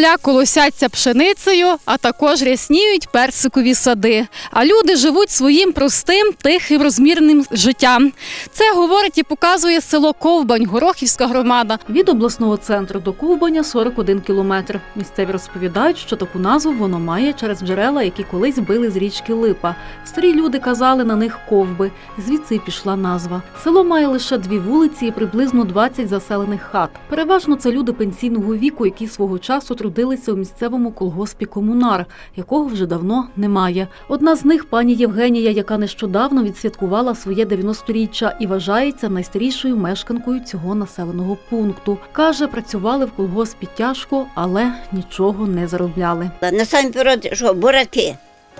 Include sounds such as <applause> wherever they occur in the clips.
Поля колосяться пшеницею, а також рясніють персикові сади. А люди живуть своїм простим, тихим, розмірним життям. Це говорить і показує село Ковбань, Горохівська громада. Від обласного центру до Ковбаня 41 кілометр. Місцеві розповідають, що таку назву воно має через джерела, які колись били з річки Липа. Старі люди казали на них ковби. Звідси пішла назва. Село має лише дві вулиці і приблизно 20 заселених хат. Переважно це люди пенсійного віку, які свого часу трудилися у місцевому колгоспі Комунар, якого вже давно немає. Одна з них пані Євгенія, яка нещодавно відсвяткувала своє 90-річчя і вважається найстарішою мешканкою цього населеного пункту. Каже, працювали в колгоспі тяжко, але нічого не заробляли. Насамперед, що бураки.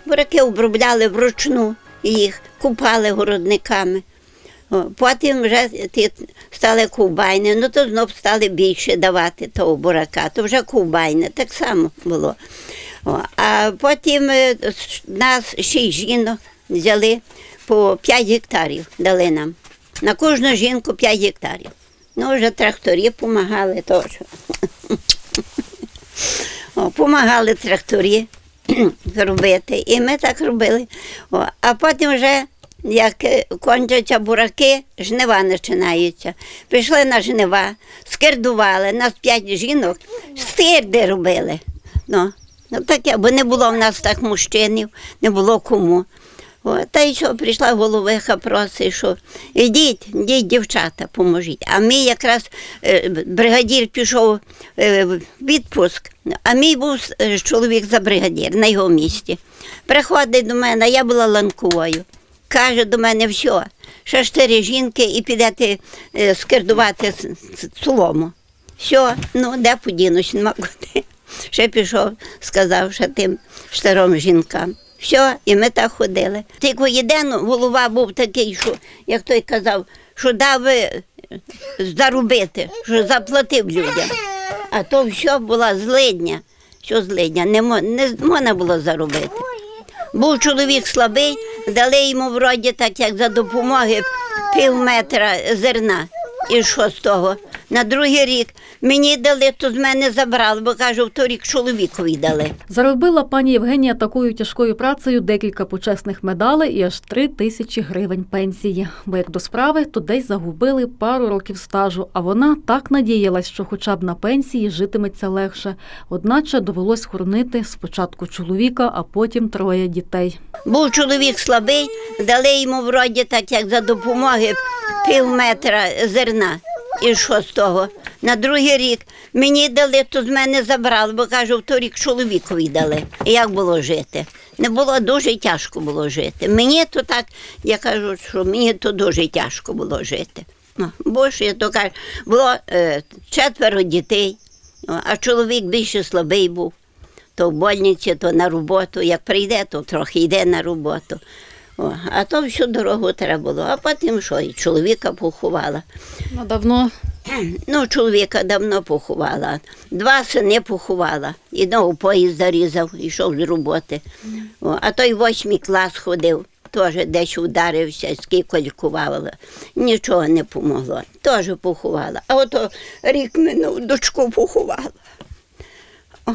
Бураки обробляли вручну їх купали городниками. Потім вже ті стали ковбайни, ну то знов стали більше давати того бурака, то вже ковбайни, так само було. А потім е, нас шість жінок взяли по 5 гектарів, дали нам. На кожну жінку 5 гектарів. Ну, вже тракторі допомагали теж. <laughs> Помагали тракторі <clears throat> робити. І ми так робили. А потім вже, як е, кончаться бураки, жнива починаються. Пішли на жнива, скердували, нас п'ять жінок, стирди робили. Ну, ну таке, бо не було в нас так мужчинів, не було кому. О, та й що прийшла головиха, просить, що ідіть, ідіть, дівчата, поможіть. А мій якраз е, бригадір пішов е, в відпуск, а мій був чоловік за бригадір на його місці. Приходить до мене, я була ланковою. Каже до мене, все, ще чотири жінки і підете е, скердувати солому. Все, ну де подінусь, нема куди. Ще пішов, сказав, що тим чотирьом жінкам. Все, і ми так ходили. Тільки єдино голова був такий, що, як той казав, що дав е, заробити, що заплатив людям. А то все була злидня. Що злидня, не можна було заробити. Був чоловік слабий, дали йому вроді так, як за допомоги пів метра зерна. І що з того? На другий рік мені дали, то з мене забрали, бо кажу, в той рік чоловікові дали. Заробила пані Євгенія такою тяжкою працею декілька почесних медалей і аж три тисячі гривень пенсії. Бо як до справи, то десь загубили пару років стажу, а вона так надіялась, що хоча б на пенсії житиметься легше. Одначе довелось хоронити спочатку чоловіка, а потім троє дітей. Був чоловік слабий, дали йому вроді так, як за допомоги пів метра зерна. І що з того? На другий рік мені дали, то з мене забрали, бо кажу, в той рік чоловікові дали. Як було жити? Не було дуже тяжко було жити. Мені то так, я кажу, що мені то дуже тяжко було жити. Ну, Бо ж я то кажу, було е, четверо дітей, а чоловік більше слабий був то в больниці, то на роботу. Як прийде, то трохи йде на роботу. О, а то всю дорогу треба було. А потім що, і чоловіка поховала. Ну, давно Ну, чоловіка давно поховала. Два сини поховала. Одного поїзд зарізав, йшов з роботи. О, а той восьмий клас ходив, теж десь ударився, скільки лікувала. Нічого не помогло. Теж поховала. А ото рік минув, дочку поховала. О,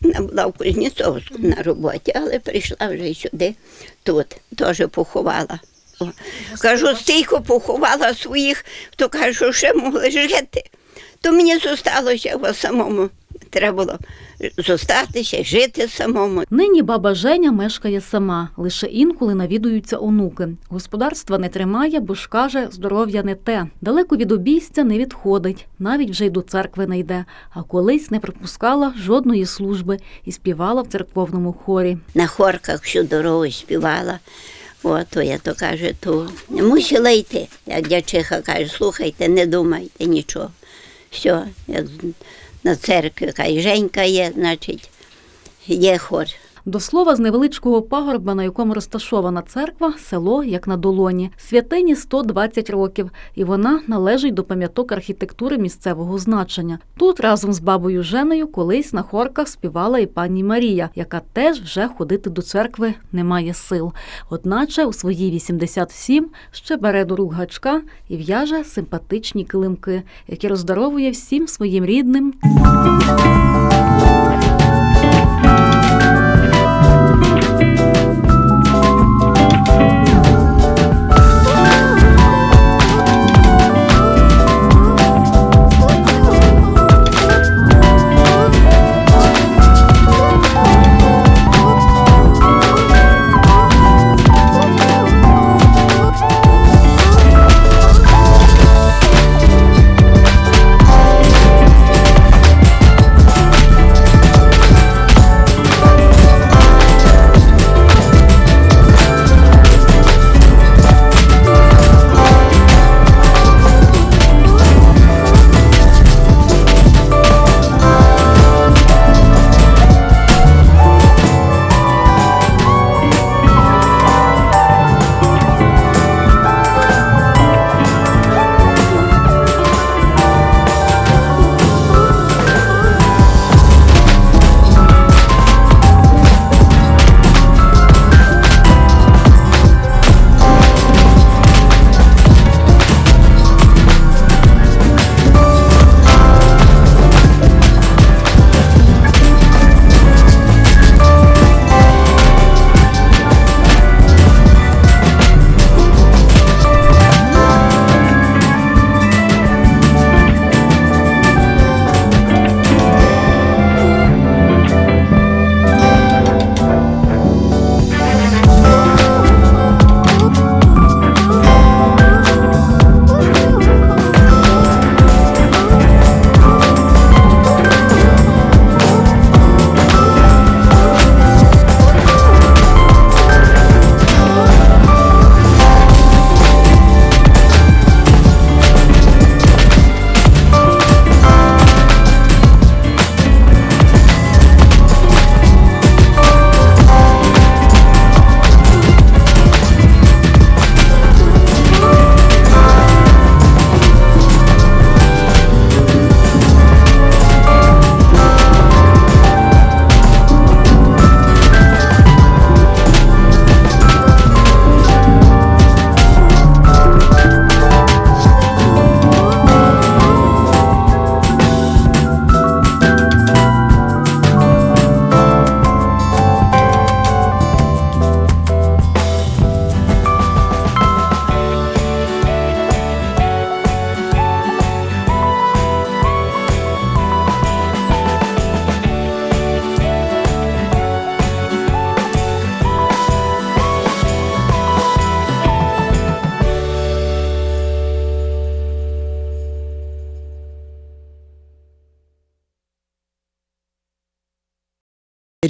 вона була в Кузнєцовську на роботі, але прийшла вже сюди, тут, теж поховала. Кажу, стійко поховала своїх, то кажу, що ще могли жити. То мені зосталося його самому. Треба було зостатися, жити самому. Нині баба Женя мешкає сама, лише інколи навідуються онуки. Господарства не тримає, бо ж каже, здоров'я не те. Далеко від обійстя не відходить, навіть вже й до церкви не йде. А колись не пропускала жодної служби і співала в церковному хорі. На хорках всю дорогу співала. О, то я то каже, то не мусила йти. Як дячиха каже, слухайте, не думайте нічого. Все, як на церкві каже, Женька є, значить, є хор. До слова, з невеличкого пагорба, на якому розташована церква, село як на долоні. Святині 120 років, і вона належить до пам'яток архітектури місцевого значення. Тут разом з бабою Женею колись на хорках співала і пані Марія, яка теж вже ходити до церкви не має сил. Одначе у свої 87 ще бере до рук гачка і в'яже симпатичні килимки, які роздаровує всім своїм рідним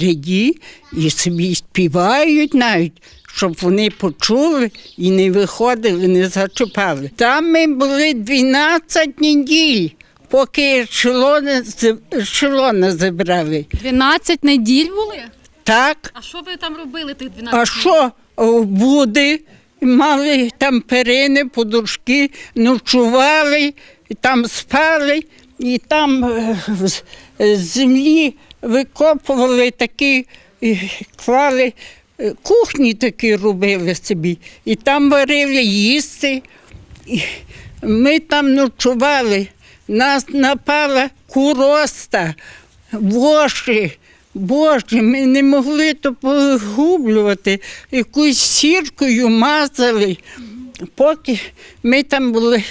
ряді і собі співають навіть, щоб вони почули і не виходили, не зачіпали. Там ми були 12 неділь, поки ешелони, ешелони забрали. 12 неділь були? Так, А що ви там робили тих 12 а що о, буде? Мали там перини, подушки, ночували, там спали, і там е, з з землі викопували такі, клали, е, кухні такі робили собі, і там варили їсти. Ми там ночували, нас напала куроста, воші. Боже, ми не могли то погублювати, якоюсь сіркою мазали. Поки ми там були,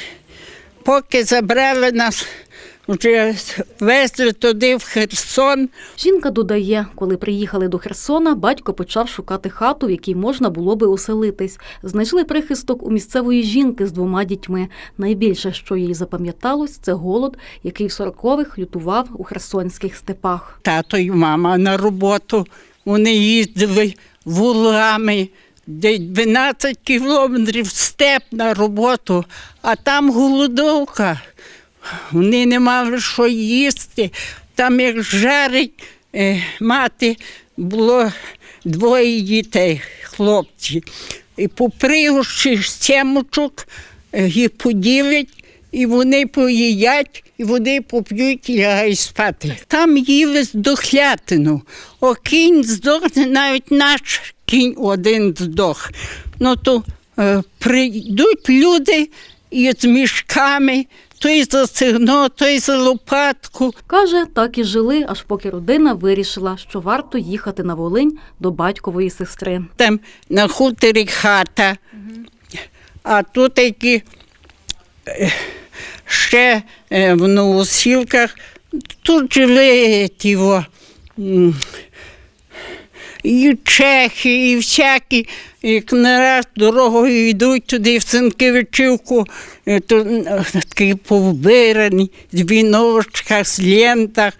поки забрали нас, вже везли туди в Херсон. Жінка додає, коли приїхали до Херсона, батько почав шукати хату, в якій можна було би оселитись. Знайшли прихисток у місцевої жінки з двома дітьми. Найбільше, що їй запам'яталось, це голод, який в 40-х лютував у херсонських степах. Тато і мама на роботу. Вони їздили вулами, де 12 кілометрів степ на роботу, а там голодовка. Вони не мали що їсти. Там як жарить е, мати, було двоє дітей, хлопці. І попригощі сімочок е, їх поділять, і вони поїдять, і вони поп'ють і лягають спати. Там їли здохлятину. О, кінь здохне, навіть наш кінь один здох. Ну то е, прийдуть люди і з мішками, той за сигно, той за лопатку. Каже, так і жили, аж поки родина вирішила, що варто їхати на Волинь до батькової сестри. Там на хуторі хата, а тут які е, ще е, в новосілках, тут жили ті во, м, і чехи, і всякі, як не раз дорогою йдуть туди в Сенкевичівку, е, то такі повбирані, з віночках, з лентах,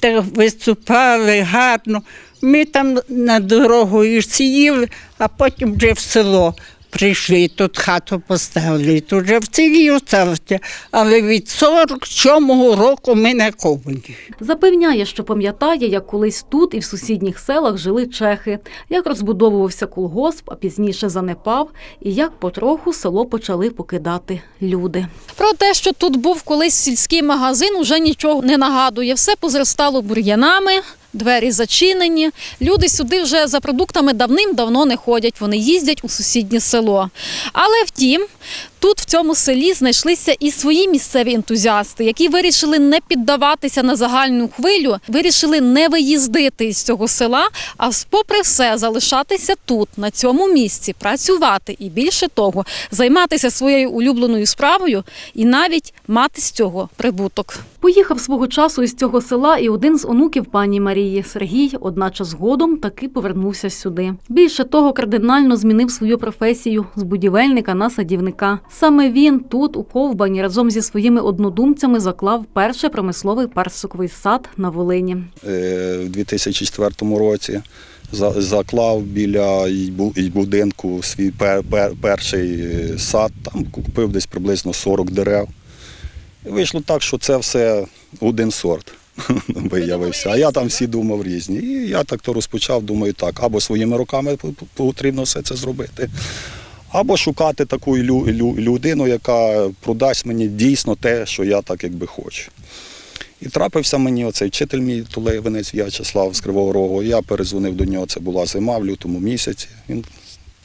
так виступали гарно. Ми там над дорогою сіяли, а потім вже в село прийшли, тут хату поставили, тут вже в селі осталося. Але від 47-го року ми на Ковені. Запевняє, що пам'ятає, як колись тут і в сусідніх селах жили чехи, як розбудовувався колгосп, а пізніше занепав, і як потроху село почали покидати люди. Про те, що тут був колись сільський магазин, уже нічого не нагадує. Все позростало бур'янами, двері зачинені. Люди сюди вже за продуктами давним-давно не ходять. Вони їздять у сусіднє село. Але втім, тут в цьому селі знайшлися і свої місцеві ентузіасти, які вирішили не піддаватися на загальну хвилю, вирішили не виїздити з цього села, а попри все залишатися тут, на цьому місці, працювати і більше того, займатися своєю улюбленою справою і навіть мати з цього прибуток. Поїхав свого часу із цього села і один з онуків пані Марії Сергій, одначе згодом таки повернувся сюди. Більше того, кардинально змінив свою професію з будівельника на садівника. Саме він тут, у Ковбані, разом зі своїми однодумцями заклав перший промисловий персиковий сад на Волині. Е, в 2004 році за- заклав біля будинку свій пер- пер- перший е, сад, там купив десь приблизно 40 дерев. Вийшло так, що це все один сорт <laughs> виявився. А я там всі думав різні. І я так то розпочав, думаю, так, або своїми руками потрібно все це зробити, або шукати таку лю- лю- людину, яка продасть мені дійсно те, що я так якби хочу. І трапився мені оцей вчитель мій Тулевинець В'ячеслав з Кривого Рогу. Я перезвонив до нього, це була зима в лютому місяці. Він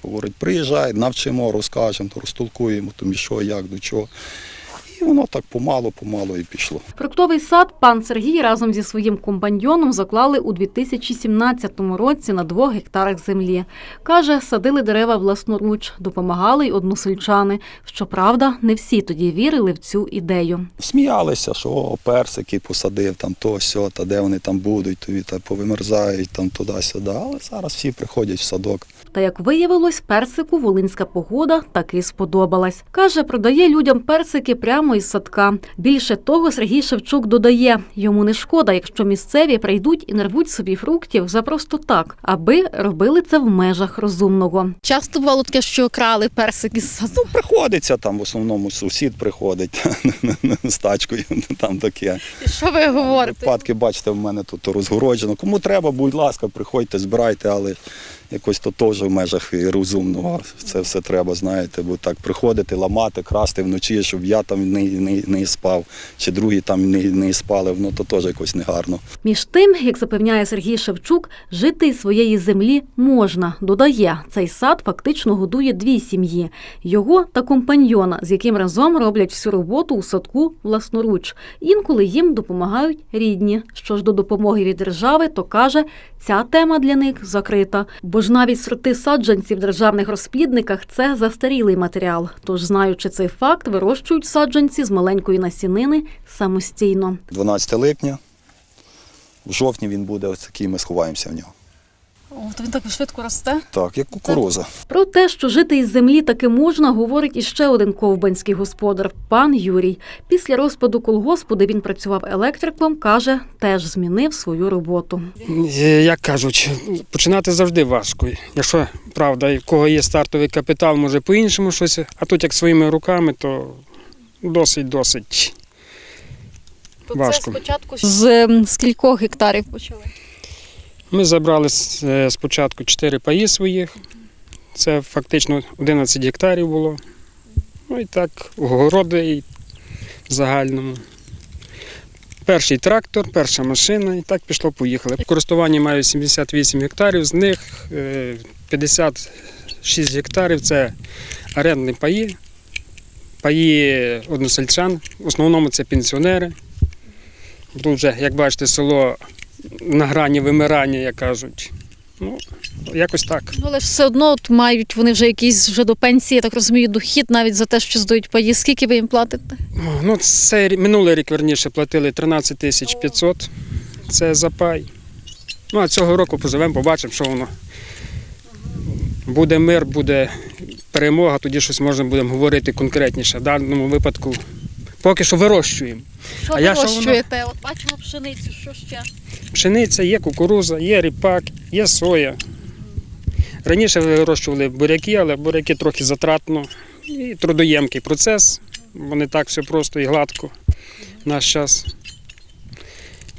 говорить, приїжджай, навчимо, розкажемо, розтолкуємо, тобі що, як, до чого. І воно так помало, помало і пішло. Фруктовий сад пан Сергій разом зі своїм компаньйоном заклали у 2017 році на двох гектарах землі. Каже, садили дерева власноруч, допомагали й односельчани. Щоправда, не всі тоді вірили в цю ідею. Сміялися, що о, персики посадив, там то, сьо, та де вони там будуть, та повимерзають, там туди-сюди. Але зараз всі приходять в садок. Та як виявилось, персику волинська погода таки сподобалась. Каже, продає людям персики прямо із садка. Більше того, Сергій Шевчук додає, йому не шкода, якщо місцеві прийдуть і нарвуть собі фруктів за просто так, аби робили це в межах розумного. Часто бувало таке, що крали персики з саду. Ну, приходиться там, в основному сусід приходить <laughs> з тачкою, <laughs> там таке. І що ви говорите? Випадки, бачите, в мене тут розгороджено. Кому треба, будь ласка, приходьте, збирайте, але якось то теж в межах розумного. Це все треба, знаєте, бо так приходити, ламати, красти вночі, щоб я там не, не, не спав, чи другі там не, не спали, ну то теж якось негарно. Між тим, як запевняє Сергій Шевчук, жити своєї землі можна. Додає, цей сад фактично годує дві сім'ї: його та компаньйона, з яким разом роблять всю роботу у садку власноруч. Інколи їм допомагають рідні. Що ж до допомоги від держави, то каже, ця тема для них закрита. Бо ж навіть сорти саджанців в державних розплідниках це застарілий матеріал. Тож, знаючи цей факт, вирощують саджанці з маленької насінини самостійно. 12 липня, в жовтні він буде ось такий, ми сховаємося в нього. О, то він так швидко росте. Так, як кукуруза. Про те, що жити із землі таки можна, говорить іще один ковбанський господар пан Юрій. Після розпаду колгоспу, де він працював електриком, каже, теж змінив свою роботу. Е, Як кажуть, починати завжди важко. Якщо правда, в кого є стартовий капітал, може по-іншому щось, а тут як своїми руками, то досить досить. То Важко. це спочатку з ем, скількох гектарів почали? Ми забрали е, спочатку 4 паї своїх. Це фактично 11 гектарів було. Ну і так, огороди в загальному. Перший трактор, перша машина, і так пішло-поїхали. В користуванні маю 78 гектарів, з них е, 56 гектарів це орендні паї, паї односельчан. В основному це пенсіонери. Тут вже, як бачите, село на грані вимирання, як кажуть. Ну, якось так. Ну, але ж все одно от мають вони вже якийсь вже до пенсії, я так розумію, дохід навіть за те, що здають паї. Скільки ви їм платите? Ну, це минулий рік, верніше, платили 13 тисяч 500. Це за пай. Ну, а цього року поживемо, побачимо, що воно. Буде мир, буде перемога, тоді щось можна будемо говорити конкретніше. В даному випадку поки що вирощуємо. Що А ви я що воно? вирощуєте? От бачимо пшеницю, що ще? Пшениця, є кукуруза, є ріпак, є соя. Раніше вирощували буряки, але буряки трохи затратно і трудоємкий процес, бо не так все просто і гладко в наш час.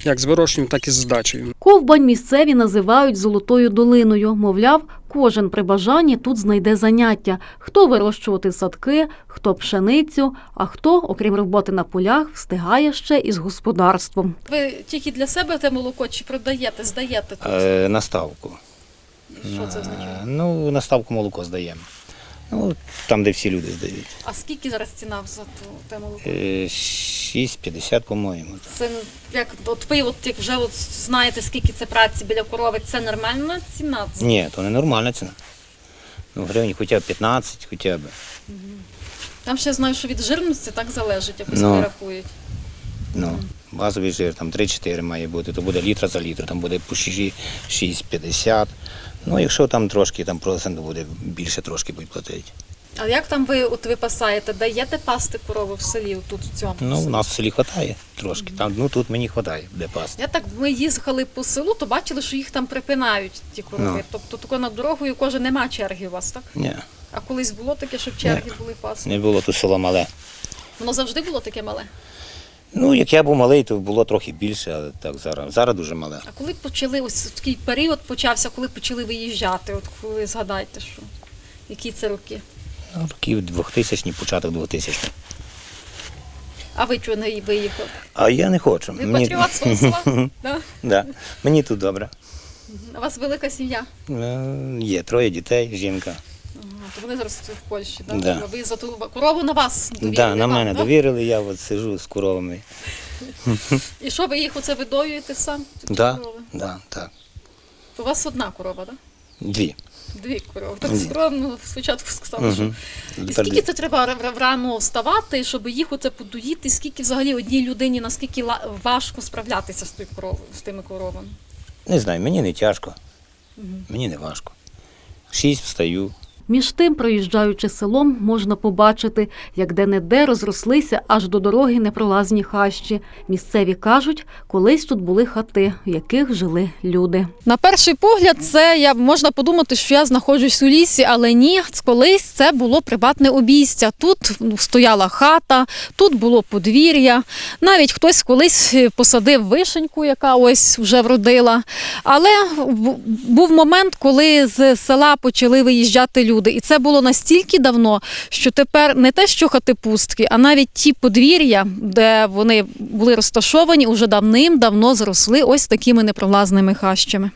Як з вирощуванням, так і з здачею. Ковбань місцеві називають золотою долиною. Мовляв, кожен при бажанні тут знайде заняття: хто вирощувати садки, хто пшеницю, а хто, окрім роботи на полях, встигає ще із господарством. Ви тільки для себе те молоко чи продаєте, здаєте тут? Е, на ставку. Що це означає? Е, Ну, на ставку молоко здаємо. Ну, там, де всі люди здають. А скільки зараз ціна за те молоко? Е, 6,50, по-моєму. Це як от ви, от як вже от знаєте, скільки це праці біля корови, це нормальна ціна? Ні, то не нормальна ціна. Ну, гривень хоча б 15, хоча б. Там ще я знаю, що від жирності так залежить, якось Ну. ну. рахують. Ну, базовий жир там 3-4 має бути, то буде літра за літр, там буде по 6,50. Ну, якщо там трошки, там процент буде більше трошки будуть платити. А як там ви от випасаєте? Даєте пасти корови в селі, тут в цьому? Ну, у нас в селі вистачає трошки. Там, ну, тут мені вистачає, де пасти. Я так, ми їхали по селу, то бачили, що їх там припинають, ті корови. Ну. Тобто тако над дорогою кожен нема черги у вас, так? Ні, А колись було таке, щоб черги були паси? не було тут село мале. Воно завжди було таке мале. Ну, як я був малий, то було трохи більше, але так зараз. Зараз дуже мале. А коли почали ось такий період почався, коли почали виїжджати? От коли згадайте, що які це роки? Ну, Років 2000 початок 2000 А ви чого не виїхали? А я не хочу. Ви патріот свого села? <laughs> Да? да. Мені тут добре. У вас велика сім'я. Е, Є троє дітей, жінка. То вони зараз в Польщі, да? Да. Ви за ту корову на вас довірили? Да, на вам, мене да? довірили, я от сижу з коровами. І що ви їх оце видоюєте сам? ці Да, корови? да, так. То у вас одна корова, так? Дві. Дві корови. Так скромно спочатку сказали, що. І скільки це треба рано вставати, щоб їх оце подоїти? Скільки взагалі одній людині наскільки ла- важко справлятися з тою коровою, з тими коровами? Не знаю, мені не тяжко. Мені не важко. 6 встаю. Між тим, проїжджаючи селом, можна побачити, як де-не-де розрослися аж до дороги непролазні хащі. Місцеві кажуть, колись тут були хати, в яких жили люди. На перший погляд, це я можна подумати, що я знаходжусь у лісі, але ні, колись це було приватне обійстя. Тут ну, стояла хата, тут було подвір'я. Навіть хтось колись посадив вишеньку, яка ось вже вродила. Але був момент, коли з села почали виїжджати люди. І це було настільки давно, що тепер не те, що хати пустки, а навіть ті подвір'я, де вони були розташовані, уже давним-давно зросли ось такими непролазними хащами.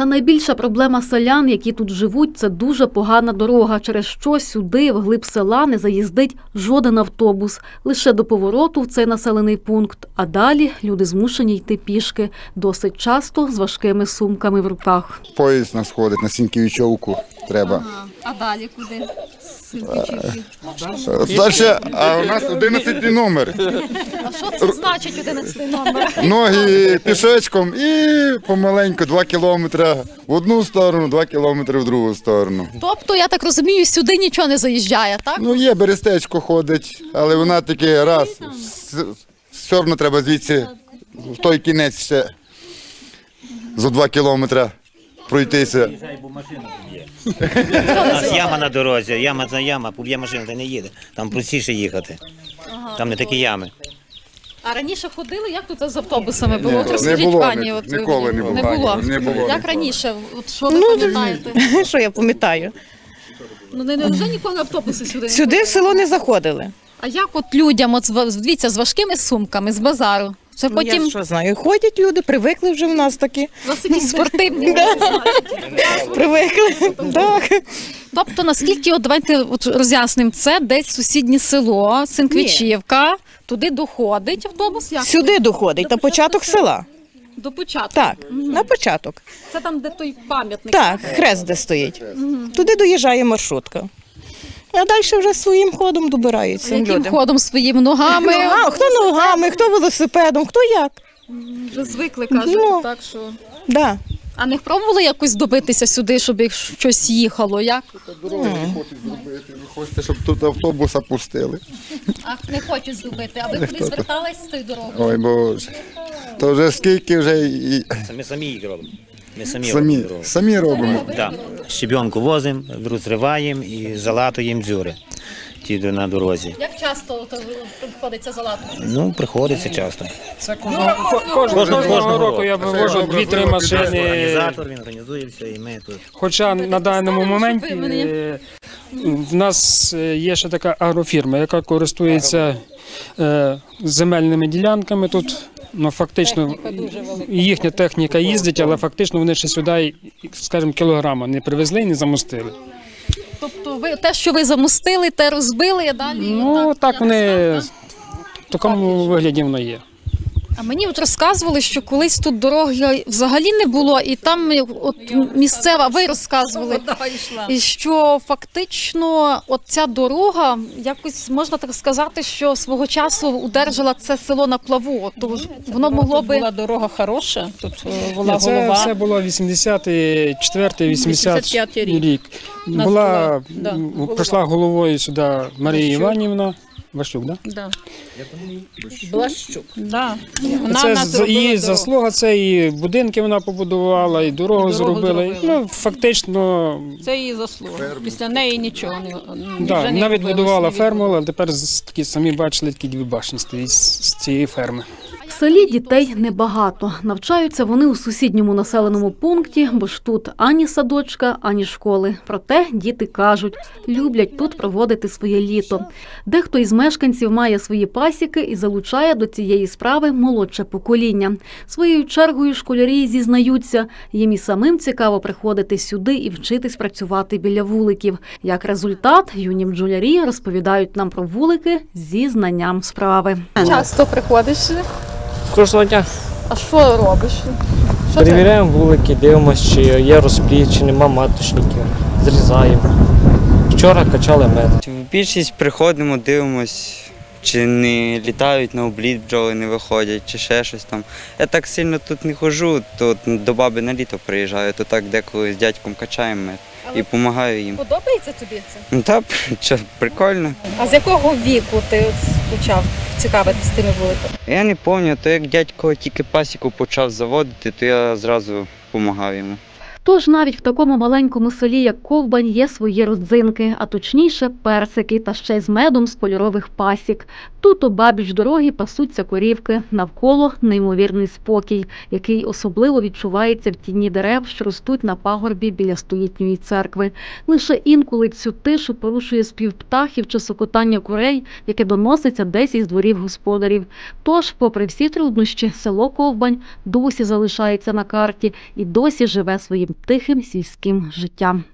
Та найбільша проблема селян, які тут живуть, це дуже погана дорога, через що сюди, в глиб села, не заїздить жоден автобус. Лише до повороту в цей населений пункт. А далі люди змушені йти пішки, досить часто з важкими сумками в руках. Поїзд нас ходить на Сіньківічовку. Треба. А далі куди? Далі, а у нас 11 номер. А що це значить 11 номер? Ноги пішечком і помаленьку 2 кілометри в одну сторону, 2 кілометри в другу сторону. Тобто, я так розумію, сюди нічого не заїжджає, так? Ну, є берестечко ходить, але вона таки раз. Все одно треба звідси в той кінець ще за 2 кілометри пройтися. У нас яма на дорозі, яма за яма, поб'є машина, та не їде. Там простіше їхати. Там не такі ями. А раніше ходили, як тут з автобусами було? Ні, От не розкажіть, було, пані, ні- от, ніколи не було. Не було. Не було Як ніколи. раніше? От що ви пам'ятаєте? <laughs> Що я пам'ятаю? Ну не, вже ніколи автобуси сюди. не Сюди в село не заходили. А як от людям, от з ва- дивіться, з важкими сумками, з базару? Це Ну, потім я що знаю, ходять люди, привикли вже в нас такі. спортивні. Привикли. Так. Тобто, наскільки, от давайте от роз'яснимо, це десь сусіднє село, Синквічівка, туди доходить автобус, як? Сюди доходить, на початок села. До початку. Так, на початок. Це там, де той пам'ятник. Так, хрест де стоїть. Туди доїжджає маршрутка. А далі вже своїм ходом добираються Яким люди. ходом своїми ногами Нога- хто ногами, хто велосипедом, хто як. вже звикли, кажуть, Ну. так що. Да. А не пробували якось добитися сюди, щоб їх щось їхало? Як? Дороги не хочуть зробити. Ви хочете, щоб тут автобуса пустили. А не хочуть зробити. А ви куди звертались з тою дорогою? Ой Боже. То вже скільки вже Це ми самі їх робимо. Ми самі, самі, робимо дорогу. самі робимо. Да. Щебенку возимо, розриваємо і залатуємо дзюри. Ті на дорозі. Як часто то приходиться залати? Ну, приходиться часто. Це кожного, кожного, кожного року я вивожу дві-три машини. Організатор, він організує все, і ми тут. Хоча на даному моменті е, в нас е, є ще така агрофірма, яка користується е, земельними ділянками тут. Ну, фактично, їхня техніка їздить, але фактично вони ще сюди, скажімо, кілограма не привезли і не замостили. Тобто ви те, що ви замостили, те розбили, а далі. Ну, так вони в такому вигляді воно є. А мені от розказували, що колись тут дороги взагалі не було, і там от місцева, ви розказували, і що фактично от ця дорога, якось можна так сказати, що свого часу удержала це село на плаву. То ж воно могло Тут би була дорога хороша, тут е, була це голова. все було 84-85 рік. рік. Була, була, да, прийшла головою сюди Марія Іванівна. Ващук, да? Да. Блащук. Да. Вона це нас зробила її дорогу. заслуга, це і будинки вона побудувала, і дорогу, Дорогу зробила. зробила. Ну, фактично, Це її заслуга. Після неї нічого не да, вже не навіть робилось, будувала не ферму, але тепер з- такі самі бачили, такі дві башні стоїть з, з цієї ферми. Селі дітей небагато. Навчаються вони у сусідньому населеному пункті, бо ж тут ані садочка, ані школи. Проте діти кажуть, люблять тут проводити своє літо. Дехто із мешканців має свої пасіки і залучає до цієї справи молодше покоління. Своєю чергою школярі зізнаються, їм і самим цікаво приходити сюди і вчитись працювати біля вуликів. Як результат, юні бджолярі розповідають нам про вулики зі знанням справи. часто приходиш. Кожного дня А що робиш? Що ти? перевіряємо вулики, дивимося, чи є розплід, чи нема маточників, зрізаємо. Вчора качали мед. Більшість приходимо, дивимось, чи не літають на обліт бджоли, не виходять, чи ще щось там. Я так сильно тут не ходжу, то до баби на літо приїжджаю, то так деколи з дядьком качаємо мед і допомагаю їм. Подобається тобі це? Ну так, прикольно. А з якого віку ти почав цікавитися тими вуликами? Я не пам'ятаю, то як дядько тільки пасіку почав заводити, то я зразу допомагав йому. Тож навіть в такому маленькому селі, як Ковбань, є свої родзинки, а точніше персики та ще й з медом з польорових пасік. Тут обабіч дороги пасуться корівки, навколо неймовірний спокій, який особливо відчувається в тіні дерев, що ростуть на пагорбі біля столітньої церкви. Лише інколи цю тишу порушує спів птахів чи сокотання курей, яке доноситься десь із дворів господарів. Тож, попри всі труднощі, село Ковбань досі залишається на карті і досі живе своїм тихим сільським життям.